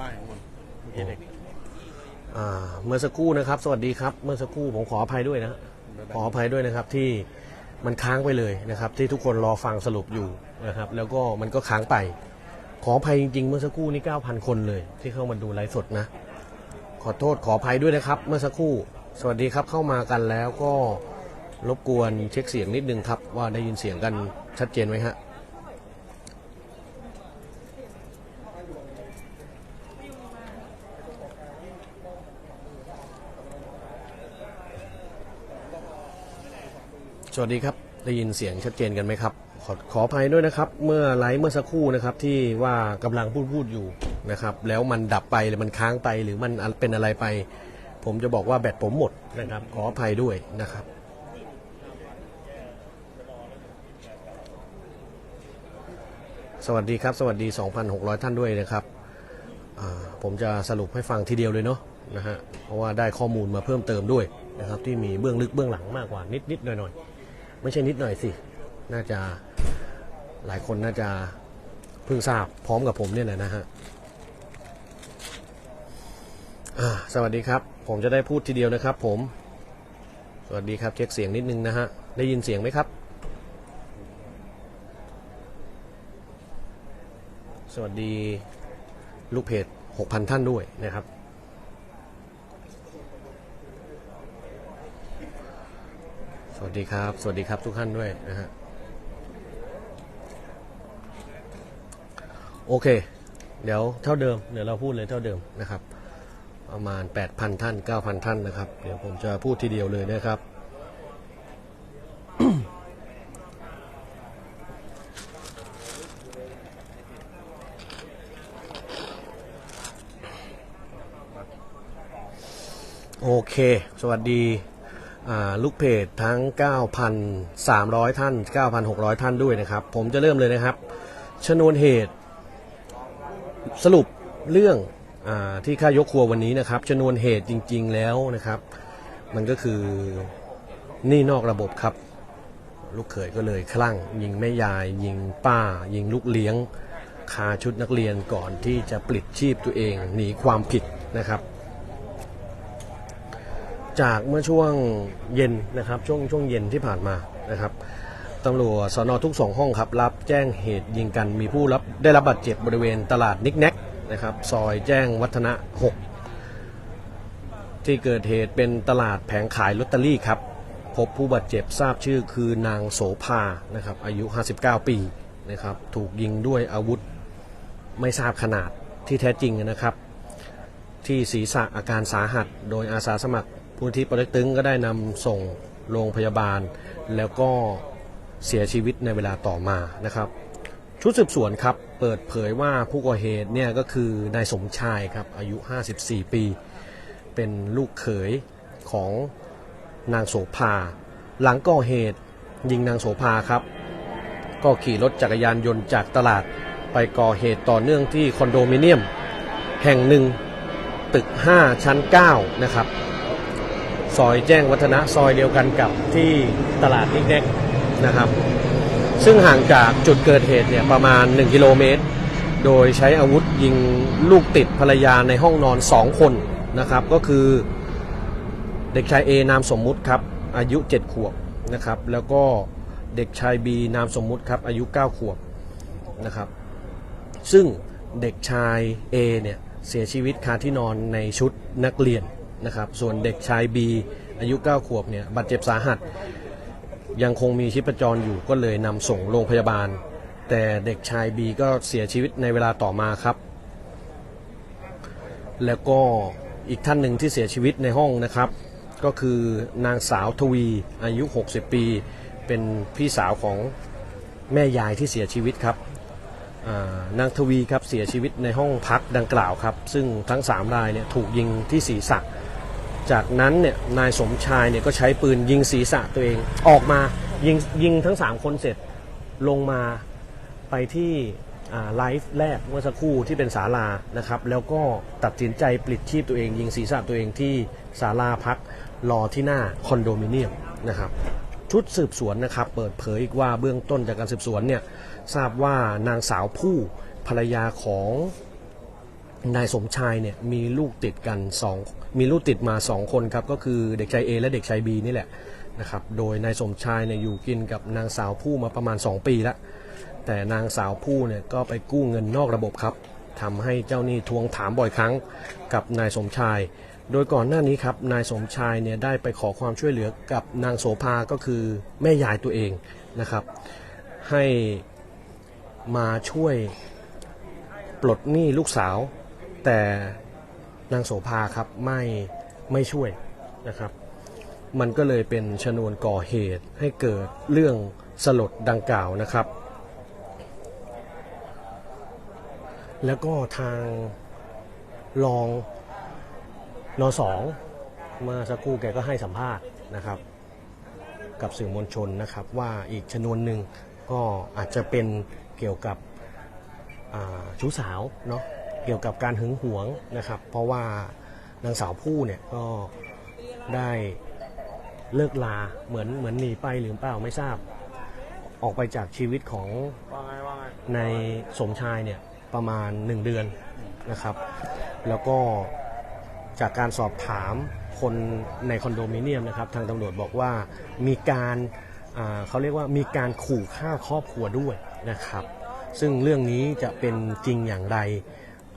ป้ายข้างบนเมื่อกี้เด็กอ่าเมื่อสักครู่นะครับ สวัสดีครับ เมื่อสักครู่ผมขออภัยด้วยนะ ขออภัยด้วยนะครับที่มันค้างไปเลยนะครับ ที่ทุกคนรอฟังสรุปอยู่นะครับ แล้วก็มันก็ค้างไป ขออภัยจริง ๆ เมื่อสักครู่นี้9,000 คนเลย ที่เข้ามาดูไลฟ์สดนะ ขอโทษขออภัยด้วยนะครับ เมื่อสักครู่ สวัสดีครับเข้ามากันแล้วก็รบกวนเช็คเสียงนิดนึงครับ ว่าได้ยินเสียงกันชัดเจนไหมฮะ สวัสดีครับ ได้ยินเสียงชัดเจนกันไหมครับ ขอขออภัยด้วยนะครับ เมื่อไลฟ์เมื่อสักครู่นะครับที่ว่ากำลังพูดพูดอยู่นะครับ แล้วมันดับไปหรือมันค้างไปหรือมันเป็นอะไรไป ผมจะบอกว่าแบตผมหมดนะครับ ขออภัยด้วยนะครับสวัสดีครับ สวัสดี 2,600 ท่านด้วยนะครับ ผมจะสรุปให้ฟังทีเดียวเลยเนาะนะฮะเพราะว่าได้ข้อมูลมาเพิ่มเติมด้วยนะครับ ที่มีเบื้องลึกเบื้องหลังมากกว่านิดนิดหน่อยหน่อย ๆ ไม่ใช่นิดหน่อยสิ น่าจะหลายคนน่าจะเพิ่งทราบพร้อมกับผมเนี่ยแหละนะฮะสวัสดีครับ ผมจะได้พูดทีเดียวนะครับ ผม สวัสดีครับเช็คเสียงนิดนึงนะฮะ ได้ยินเสียงไหมครับ สวัสดีลูกเพจ6,000 ท่านด้วยนะครับ วัสดีครับ สวัสดีครับทุกท่านด้วยนะฮะโอเค เดี๋ยวเท่าเดิม เดี๋ยวเราพูดเลยเท่าเดิมนะครับ ประมาณ 8,000 ท่าน 9,000 ท่านนะครับ เดี๋ยวผมจะพูดทีเดียวเลยนะครับโอเค สวัสดี ลูกเพจทั้ง 9,300 ท่าน 9,600 ท่านด้วยนะครับ ผมจะเริ่มเลยนะครับ ชนวนเหตุ สรุปเรื่องอที่ค่ายกครัววันนี้นะครับ ชนวนเหตุจริง ๆ แล้วนะครับ มันก็คือนี่นอกระบบครับ ลูกเขยก็เลยคลั่ง ยิงแม่ยาย ยิงป้า ยิงลูกเลี้ยง คาชุดนักเรียนก่อนที่จะปลิดชีพตัวเองหนีความผิดนะครับ จากเมื่อช่วงเย็นนะครับช่วงช่วงเย็นที่ผ่านมานะครับตำรวจสอนอทุกสองห้องครับรับแจ้งเหตุยิงกันมีผู้รับได้รับบาดเจ็บบริเวณตลาดนิกแนกนะครับซอยแจ้งวัฒนะ 6 ที่เกิดเหตุเป็นตลาดแผงขายลอตเตอรี่ครับ พบผู้บาดเจ็บทราบชื่อคือนางโสภานะครับอายุ 59 ปีนะครับถูกยิงด้วยอาวุธไม่ทราบขนาดที่แท้จริงนะครับ ที่ศีรษะอาการสาหัส โดยอาสาสมัคร ผู้ที่ปเต็กตึงก็ได้นำส่งโรงพยาบาล แล้วก็เสียชีวิตในเวลาต่อมานะครับ ชุดสืบสวนครับเปิดเผยว่าผู้ก่อเหตุเนี่ยก็คือนายสมชายครับอายุ 54 ปี เป็นลูกเขยของนางโสภา หลังก่อเหตุยิงนางโสภาครับ ก็ขี่รถจักรยานยนต์จากตลาดไปก่อเหตุต่อเนื่องที่คอนโดมิเนียม แห่งหนึ่งตึก 5 ชั้น 9 นะครับ ซอยแจ้งวัฒนะซอยเดียวกันกับที่ตลาดนิกแน็กนะครับ ซึ่งห่างจากจุดเกิดเหตุเนี่ยประมาณ 1 กิโลเมตร โดยใช้อาวุธยิงลูกติดภรรยาในห้องนอน 2 คนนะครับ ก็คือเด็กชาย A นามสมมุติครับอายุ 7 ขวบนะครับ แล้วก็เด็กชาย B นามสมมุติครับอายุ 9 ขวบนะครับ ซึ่งเด็กชาย A เนี่ยเสียชีวิตคาที่นอนในชุดนักเรียน นะครับ ส่วนเด็กชาย B อายุ 9 ขวบเนี่ยบาดเจ็บสาหัส ยังคงมีชีพจรอยู่ก็เลยนำส่งโรงพยาบาล แต่เด็กชาย B ก็เสียชีวิตในเวลาต่อมาครับ แล้วก็อีกท่านหนึ่งที่เสียชีวิตในห้องนะครับ ก็คือนางสาวทวีอายุ 60 ปี เป็นพี่สาวของแม่ยายที่เสียชีวิตครับนางทวีครับเสียชีวิตในห้องพักดังกล่าวครับ ซึ่งทั้ง 3 รายเนี่ยถูกยิงที่ศีรษะ จากนั้นเนี่ยนายสมชายเนี่ยก็ใช้ปืนยิงศีรษะตัวเอง ออกมายิงยิงทั้ง 3 คนเสร็จลงมาไปที่ไลฟ์แรกเมื่อสักครู่ที่เป็นศาลานะครับ แล้วก็ตัดสินใจปลิดชีพตัวเอง ยิงศีรษะตัวเองที่ศาลาพักรอที่หน้าคอนโดมิเนียมนะครับชุดสืบสวนนะครับ เปิดเผยอีกว่าเบื้องต้นจากการสืบสวนเนี่ยทราบว่านางสาวผู้ภรรยาของนายสมชายเนี่ยมีลูกติดกันสอง มีลูกติดมาสองคนครับ ก็คือเด็กชาย A และเด็กชาย B นี่แหละนะครับ โดยนายสมชายเนี่ยอยู่กินกับนางสาวผู้มาประมาณ 2 ปีแล้วแต่นางสาวผู้เนี่ยก็ไปกู้เงินนอกระบบครับทำให้เจ้าหนี้ทวงถามบ่อยครั้งกับนายสมชาย โดยก่อนหน้านี้ครับนายสมชายเนี่ยได้ไปขอความช่วยเหลือกับนางโสภาก็คือแม่ยายตัวเองนะครับ ให้มาช่วยปลดหนี้ลูกสาว แต่ นางโสภาครับไม่ไม่ช่วยนะครับ มันก็เลยเป็นชนวนก่อเหตุให้เกิดเรื่องสลดดังกล่าวนะครับ แล้วก็ทางรองนสองมื่อสักครู่แกก็ให้สัมภาษณ์นะครับ กับสื่อมวลชนนะครับ ว่าอีกชนวนหนึ่งก็อาจจะเป็นเกี่ยวกับชู้สาวเนาะ เกี่ยวกับการหึงหวงนะครับ เพราะว่านางสาวผู้เนี่ยก็ได้เลิกลาเหมือนเหมือนหนีไปหรือเปล่าไม่ทราบ ออกไปจากชีวิตของในสมชายเนี่ยประมาณ 1 เดือนนะครับ แล้วก็จากการสอบถามคนในคอนโดมิเนียมนะครับ ทางตำรวจบอกว่ามีการาเขาเรียกว่ามีการขู่ฆ่าครอบครัวด้วยนะครับ ซึ่งเรื่องนี้จะเป็นจริงอย่างไร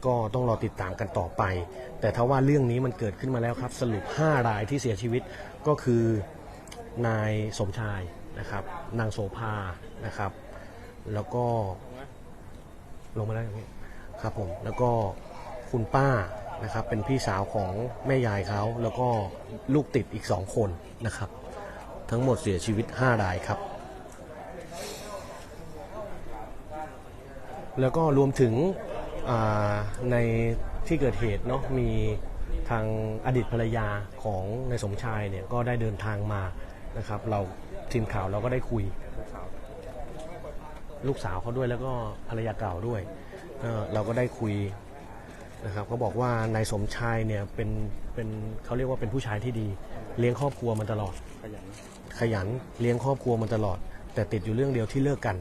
ก็ต้องรอติดตามกันต่อไป แต่ถ้าว่าเรื่องนี้มันเกิดขึ้นมาแล้วครับ สรุป 5 รายที่เสียชีวิตก็คือนายสมชายนะครับ นางโสภานะครับ แล้วก็ลงมาแล้วครับผมแล้วก็คุณป้านะครับเป็นพี่สาวของแม่ยายเขาแล้วก็ลูกติดอีกสองคนนะครับ ทั้งหมดเสียชีวิต 5 รายครับ แล้วก็รวมถึง ในที่เกิดเหตุเนาะมีทางอดีตภรรยาของนายสมชายเนี่ยก็ได้เดินทางมานะครับ เราทีมข่าวเราก็ได้คุย ลูกสาวเขาด้วยแล้วก็ภรรยาเก่าด้วยเเราก็ได้คุยนะครับเขาบอกว่านายสมชายเนี่ยเป็นเป็นเขาเรียกว่าเป็นผู้ชายที่ดี เลี้ยงครอบครัวมันตลอดขยันขยันเลี้ยงครอบครัวมันตลอด แต่ติดอยู่เรื่องเดียวที่เลิกกัน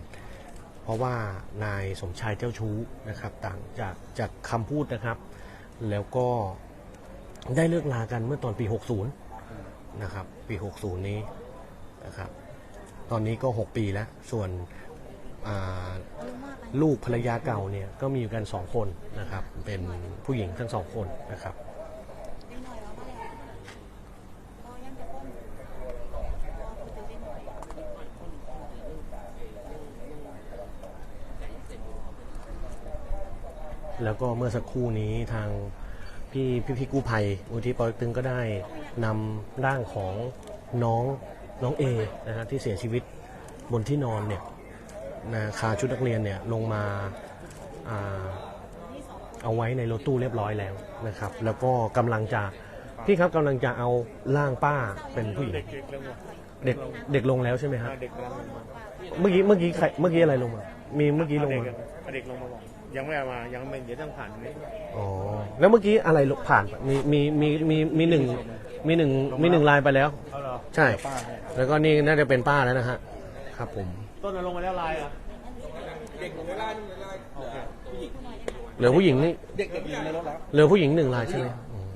เพราะว่านายสมชายเจ้าชู้นะครับต่างจากจากคำพูดนะครับ แล้วก็ได้เลิกลากันเมื่อตอนปี 60 นะครับ ปี 60 นี้นะครับ ตอนนี้ก็ 6 ปีแล้ว ส่วนลูกภรรยาเก่าเนี่ยก็มีอยู่กัน 2 คนนะครับ เป็นผู้หญิงทั้งสองคนนะครับ แล้วก็เมื่อสักครู่นี้ทางพี่พี่พี่กู้ภัยมูลที่ปอเต็กตึงก็ได้นำร่างของน้องน้องเอนะฮะที่เสียชีวิตบนที่นอนเนี่ยนะคาชุดนักเรียนเนี่ยลงมาอ่าเอาไว้ในรถตู้เรียบร้อยแล้วนะครับ แล้วก็กำลังจะพี่ครับกำลังจะเอาร่างป้าเป็นผู้หญิง เด็กเด็กเรื่องว่าเด็กเด็กลงแล้วใช่ไหมฮะเด็กกำลังลงมาเมื่อกี้เมื่อกี้ใครเมื่อกี้อะไรลงมา มีเมื่อกี้ลงเด็กมาเอาเด็กลงมาก่อน ยังไม่เอามายังไม่เดี๋ยวต้องผ่านตรงนี้อ๋อแล้วเมื่อกี้อะไรผ่านมีมีมีมีมีหนึ่งมีหนึ่งมีหนึ่งลายไปแล้ว เอาเหรอใช่ ป้าให้แล้วก็นี่น่าจะเป็นป้าแล้วนะฮะครับผม ต้นเอาลงมาแล้วลายอะเหลือผู้หญิงนี่เด็กเด็กอยู่ในรถแล้วเหลือผู้หญิงหนึ่งลายใช่ไหมอืม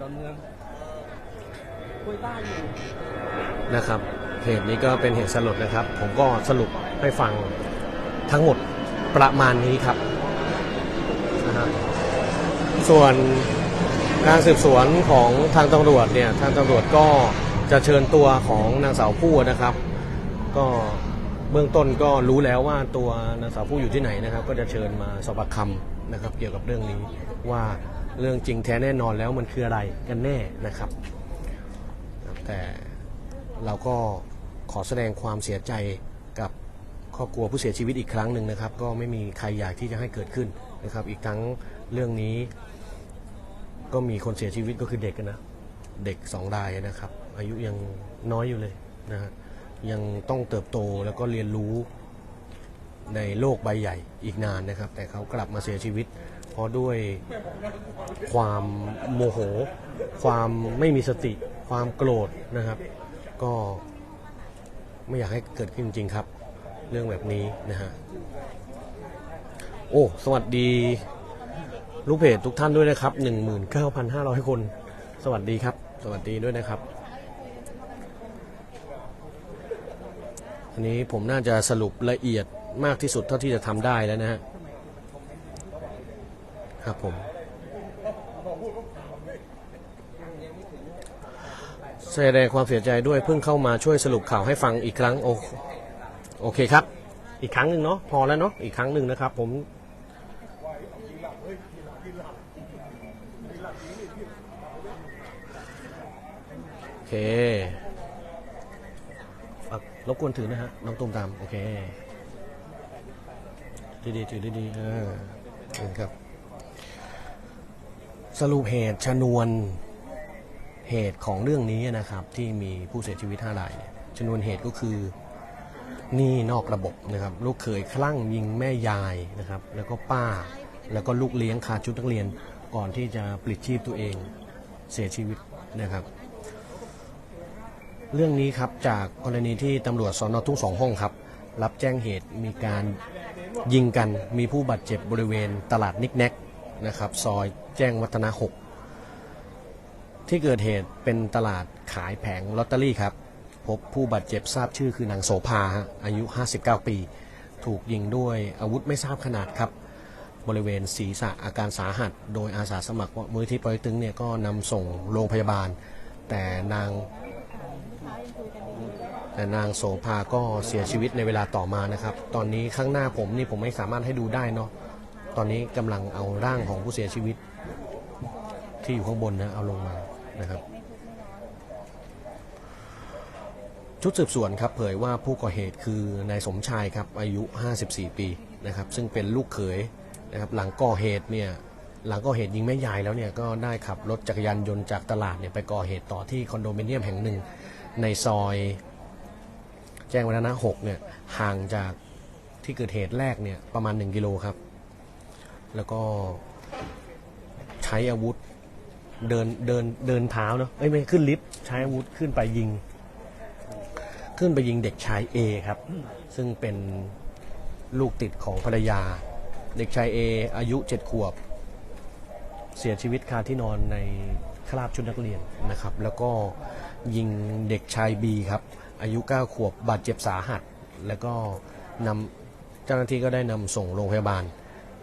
ดอนเมืองนะครับ เหตุนี้ก็เป็นเหตุสลดนะครับ ผมก็สรุปให้ฟังทั้งหมดประมาณนี้ครับนะฮะส่วนการสืบสวนของทางตำรวจเนี่ยทางตำรวจก็จะเชิญตัวของนางสาวผู้นะครับ ก็เบื้องต้นก็รู้แล้วว่าตัวนางสาวผู้อยู่ที่ไหนนะครับ ก็จะเชิญมาสอบปากคำนะครับ เกี่ยวกับเรื่องนี้ว่าเรื่องจริงแท้แน่นอนแล้วมันคืออะไรกันแน่นะครับ แต่เราก็ ขอแสดงความเสียใจกับครอบครัวผู้เสียชีวิตอีกครั้งหนึ่งนะครับ ก็ไม่มีใครอยากที่จะให้เกิดขึ้นนะครับ อีกทั้งเรื่องนี้ ก็มีคนเสียชีวิตก็คือเด็กนะเด็กสองรายนะครับ อายุยังน้อยอยู่เลยนะฮะยังต้องเติบโตแล้วก็เรียนรู้ในโลกใบใหญ่อีกนานนะครับ แต่เขากลับมาเสียชีวิต เพราะด้วยความโมโห ความไม่มีสติ ความโกรธนะครับ ก็ ไม่อยากให้เกิดขึ้นจริงครับ เรื่องแบบนี้นะฮะโอ้สวัสดีลูกเพจทุกท่านด้วยนะครับ 19,500 คน สวัสดีครับ สวัสดีด้วยนะครับ อันนี้ผมน่าจะสรุปละเอียดมากที่สุดเท่าที่จะทำได้แล้วนะฮะครับผม แสดงความเสียใจด้วยเพิ่งเข้ามาช่วยสรุปข่าวให้ฟังอีกครั้งโอโอเคครับ อีกครั้งหนึ่งเนาะพอแล้วเนาะอีกครั้งหนึ่งนะครับ ผมโอเคอะรบกวนถือนะฮะน้องตุ้มตามโอเคดีๆถือดีๆเออครับ สรุปเหตุชนวน เหตุของเรื่องนี้นะครับที่มีผู้เสียชีวิต5รายเนี่ยชนวนเหตุก็คือหนี่นอกระบบนะครับลูกเขยคลั่งยิงแม่ยายนะครับแล้วก็ป้าแล้วก็ลูกเลี้ยงคาดชุดนักเรียนก่อนที่จะปลิดชีพตัวเองเสียชีวิตนะครับเรื่องนี้ครับจากกรณีที่ตำรวจสอนอทุ่งสองห้องครับรับแจ้งเหตุมีการยิงกันมีผู้บาดเจ็บบริเวณตลาดนิกแนกนะครับซอยแจ้งวัฒนะ6 ที่เกิดเหตุเป็นตลาดขายแผงลอตเตอรี่ครับ พบผู้บาดเจ็บทราบชื่อคือนางโสภาฮะอายุ 59 ปี ถูกยิงด้วยอาวุธไม่ทราบขนาดครับ บริเวณศีรษะอาการสาหัส โดยอาสาสมัครมูลที่ปอยตึงเนี่ยก็นำส่งโรงพยาบาล แต่นางแต่นางโสภาก็เสียชีวิตในเวลาต่อมานะครับ ตอนนี้ข้างหน้าผมนี่ผมไม่สามารถให้ดูได้เนาะ ตอนนี้กำลังเอาร่างของผู้เสียชีวิต ที่อยู่ข้างบนนะเอาลงมา นะครับ ชุดสืบสวนครับเผยว่าผู้ก่อเหตุคือนายสมชายครับอายุ 54 ปีนะครับ ซึ่งเป็นลูกเขยนะครับ หลังก่อเหตุเนี่ยหลังก่อเหตุยิงแม่ยายแล้วเนี่ยก็ได้ขับรถจักรยานยนต์จากตลาดเนี่ยไปก่อเหตุต่อที่คอนโดมิเนียมแห่งหนึ่งในซอยแจ้งวัฒนะ6เนี่ยห่างจากที่เกิดเหตุแรกเนี่ยประมาณ 1 กิโลครับ แล้วก็ใช้อาวุธ เดินเดินเดินเท้าเนาะเอ้ยไม่ขึ้นลิฟต์ใช้อาวุธขึ้นไปยิง ขึ้นไปยิงเด็กชายเอครับ ซึ่งเป็นลูกติดของภรรยา เด็กชายเออายุ7ขวบ เสียชีวิตคาที่นอนในคราบชุดนักเรียนนะครับ แล้วก็ยิงเด็กชายบีครับ อายุ 9 ขวบบาดเจ็บสาหัส แล้วก็นำเจ้าหน้าที่ก็ได้นำส่งโรงพยาบาล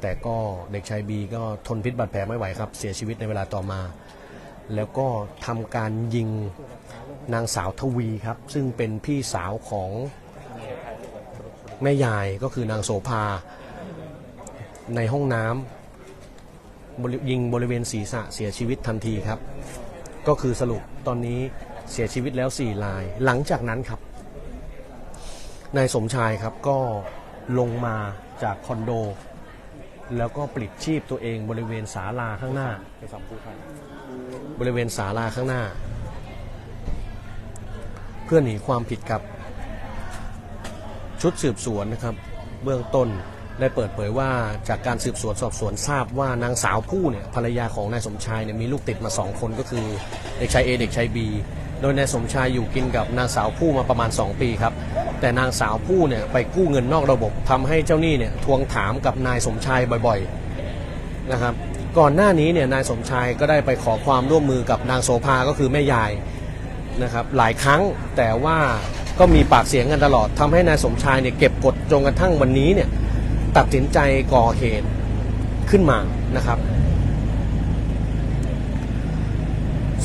แต่ก็เด็กชายบีก็ทนพิษบาดแผลไม่ไหวครับ เสียชีวิตในเวลาต่อมา แล้วก็ทำการยิงนางสาวทวีครับ ซึ่งเป็นพี่สาวของแม่ยายก็คือนางโสภา ในห้องน้ำยิงบริเวณศีรษะเสียชีวิตทันทีครับ ก็คือสรุปตอนนี้เสียชีวิตแล้ว4ราย หลังจากนั้นครับนายสมชายครับก็ลงมาจากคอนโด แล้วก็ปลิดชีพตัวเองบริเวณศาลาข้างหน้า ไปสัมพูดกันบริเวณศาลาข้างหน้า เพื่อหนีความผิดครับ ชุดสืบสวนนะครับ เบื้องต้นได้เปิดเผยว่าจากการสืบสวนสอบสวนทราบว่านางสาวผู้เนี่ยภรรยาของนายสมชายเนี่ยมีลูกติดมาสองคนก็คือเด็กชายเอเด็กชายบีโดยนายสมชายอยู่กินกับนางสาวผู้มาประมาณ 2 ปีครับ แต่นางสาวผู้เนี่ยไปกู้เงินนอกระบบทำให้เจ้าหนี้เนี่ยทวงถามกับนายสมชายบ่อยๆนะครับ ก่อนหน้านี้เนี่ยนายสมชายก็ได้ไปขอความร่วมมือกับนางโสภาก็คือแม่ยายนะครับหลายครั้งแต่ว่าก็มีปากเสียงกันตลอดทำให้นายสมชายเนี่ยเก็บกดจนกระทั่งวันนี้เนี่ยตัดสินใจก่อเหตุขึ้นมานะครับ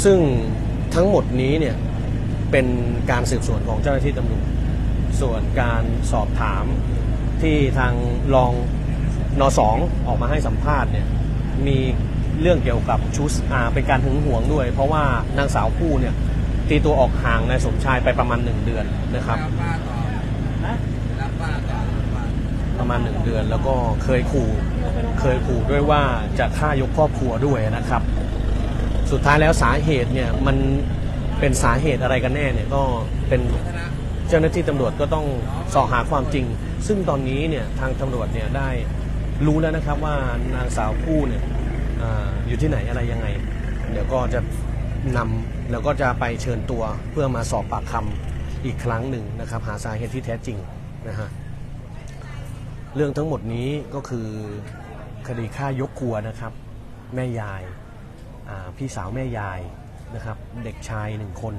ซึ่งทั้งหมดนี้เนี่ยเป็นการสืบสวนของเจ้าหน้าที่ตำรวจ ส่วนการสอบถามที่ทางรองนสองออกมาให้สัมภาษณ์เนี่ยมีเรื่องเกี่ยวกับชูสอาเป็นการหึงหวงด้วย เพราะว่านางสาวผู้เนี่ยตีตัวออกห่างนายสมชายไปประมาณหนึ่งเดือนนะครับ รับป้าต่อรับป้าต่อรับป้าประมาณหนึ่งเดือน แล้วก็เคยขู่เคยขู่ด้วยว่าจะฆ่ายกครอบครัวด้วยนะครับ สุดท้ายแล้วสาเหตุเนี่ยมันเป็นสาเหตุอะไรกันแน่เนี่ยก็เป็น เจ้าหน้าที่ตำรวจก็ต้องสอบหาความจริง ซึ่งตอนนี้เนี่ยทางตำรวจเนี่ยได้รู้แล้วนะครับว่านางสาวผู้เนี่ยอาอยู่ที่ไหนอะไรยังไง เดี๋ยวก็จะนำแล้วก็จะไปเชิญตัวเพื่อมาสอบปากคำอีกครั้งหนึ่งนะครับ หาสาเหตุที่แท้จริงนะฮะเรื่องทั้งหมดนี้ก็คือคดีฆ่ายกครัวนะครับ แม่ยายอ่าพี่สาวแม่ยายนะครับ เด็กชายหนึ่งคน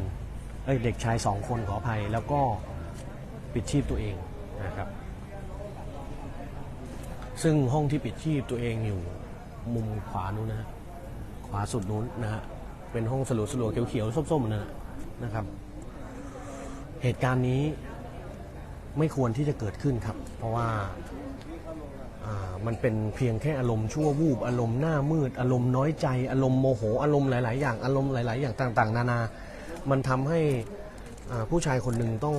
เเด็กชายสองคนขออภัย แล้วก็ปิดชีพตัวเองนะครับ ซึ่งห้องที่ปิดชีพตัวเองอยู่มุมขวานู้นนะฮะขวาสุดนู้นนะฮะเป็นห้องสลัวสลัวเขียวๆส้มๆนะนะครับ เหตุการณ์นี้ไม่ควรที่จะเกิดขึ้นครับ เพราะว่าอ่ามันเป็นเพียงแค่อารมณ์ชั่ววูบอารมณ์หน้ามืด อารมณ์น้อยใจ อารมณ์โมโห อารมณ์หลาย ๆ อย่าง อารมณ์หลาย ๆ อย่างต่าง ๆ นานา มันทำให้อ่าผู้ชายคนหนึ่งต้อง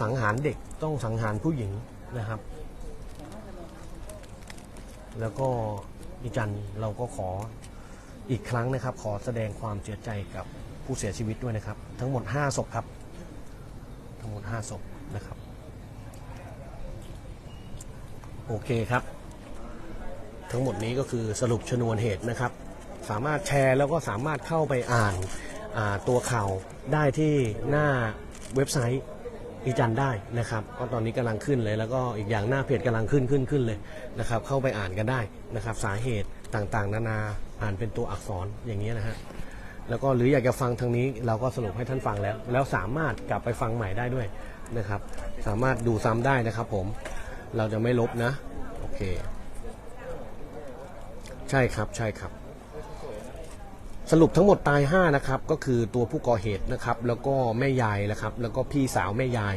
สังหารเด็กต้องสังหารผู้หญิงนะครับ แล้วก็ดิจันเราก็ขออีกครั้งนะครับ ขอแสดงความเสียใจกับผู้เสียชีวิตด้วยนะครับ ทั้งหมด 5ศพครับ ทั้งหมด 5ศพนะครับ โอเคครับ ทั้งหมดนี้ก็คือสรุปชนวนเหตุนะครับ สามารถแชร์แล้วก็สามารถเข้าไปอ่าน ตัวข่าวได้ที่หน้าเว็บไซต์อีจันได้นะครับก็ตอนนี้กำลังขึ้นเลย แล้วก็อีกอย่างหน้าเพจกำลังขึ้นขึ้นขึ้นเลยนะครับเข้าไปอ่านกันได้นะครับสาเหตุต่างๆ นานาอ่านเป็นตัวอักษรอย่างนี้นะฮะแล้วก็หรืออยากจะฟังทางนี้เราก็สรุปให้ท่านฟังแล้ว แล้วสามารถกลับไปฟังใหม่ได้ด้วยนะครับสามารถดูซ้ำได้นะครับผมเราจะไม่ลบนะโอเค ใช่ครับใช่ครับ สรุปทั้งหมดตาย5นะครับก็คือตัวผู้ก่อเหตุนะครับแล้วก็แม่ยายนะครับแล้วก็พี่สาวแม่ยาย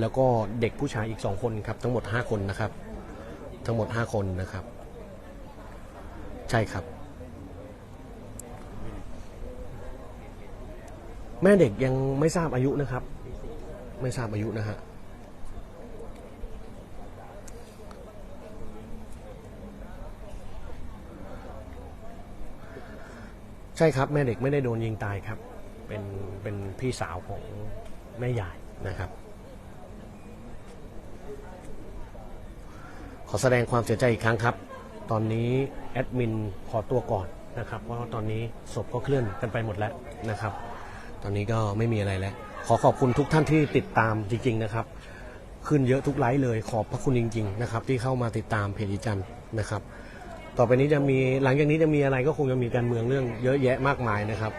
แล้วก็เด็กผู้ชายอีก 2 คนครับทั้งหมด 5 คนนะครับ ทั้งหมด 5 คนนะครับ ใช่ครับ แม่เด็กยังไม่ทราบอายุนะครับ ไม่ทราบอายุนะฮะ ใช่ครับแม่เด็กไม่ได้โดนยิงตายครับ เป็นเป็นพี่สาวของแม่ยายนะครับ ขอแสดงความเสียใจอีกครั้งครับ ตอนนี้แอดมินขอตัวก่อนนะครับ เพราะตอนนี้ศพก็เคลื่อนกันไปหมดแล้วนะครับ ตอนนี้ก็ไม่มีอะไรแล้ว ขอขอบคุณทุกท่านที่ติดตามจริง ๆ นะครับ ขึ้นเยอะทุกไลฟ์เลยขอบพระคุณจริง ๆ นะครับ ที่เข้ามาติดตามเพจอีจันนะครับ ต่อไปนี้จะมีหลังจากนี้จะมีอะไรก็คงจะมีการเมืองเรื่องเยอะแยะมากมายนะครับ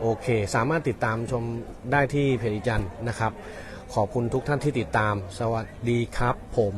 โอเค สามารถติดตามชมได้ที่เพจจันนะครับ ขอบคุณทุกท่านที่ติดตาม สวัสดีครับผม